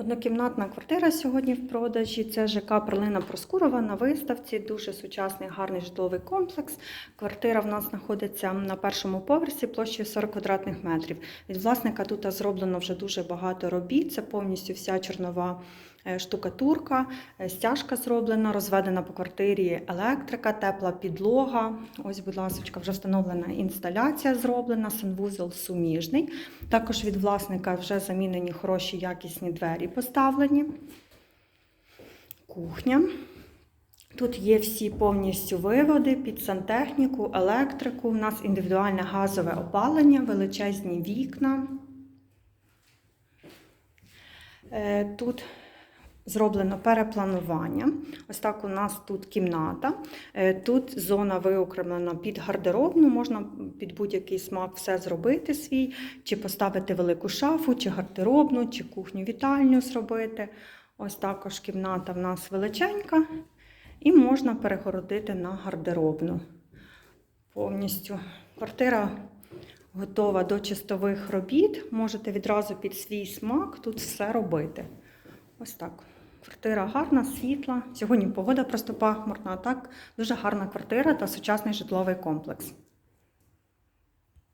Однокімнатна квартира сьогодні в продажі. Це ЖК Перлина Проскурова на виставці. Дуже сучасний, гарний житловий комплекс. Квартира в нас знаходиться на першому поверсі площею 40 квадратних метрів. Від власника тут зроблено вже дуже багато робіт. Це повністю вся чорнова штукатурка, е, стяжка зроблена, розведена по квартирі електрика, тепла підлога. Ось, будь ласка, вже встановлена інсталяція зроблена, санвузол суміжний. Також від власника вже замінені хороші якісні двері поставлені. Кухня. Тут є всі повністю виводи під сантехніку, електрику. У нас індивідуальне газове опалення, величезні вікна. Е, Тут зроблено перепланування. Ось так у нас тут кімната. Е, Тут зона виокремлена під гардеробну, можна під будь-який смак все зробити свій, чи поставити велику шафу, чи гардеробну, чи кухню-вітальню зробити. Ось також кімната в нас величенька, і можна перегородити на гардеробну. Повністю квартира готова до чистових робіт. Можете відразу під свій смак тут все робити. Ось так. Квартира гарна, світла. Сьогодні погода просто пахмурна, так дуже гарна квартира та сучасний житловий комплекс.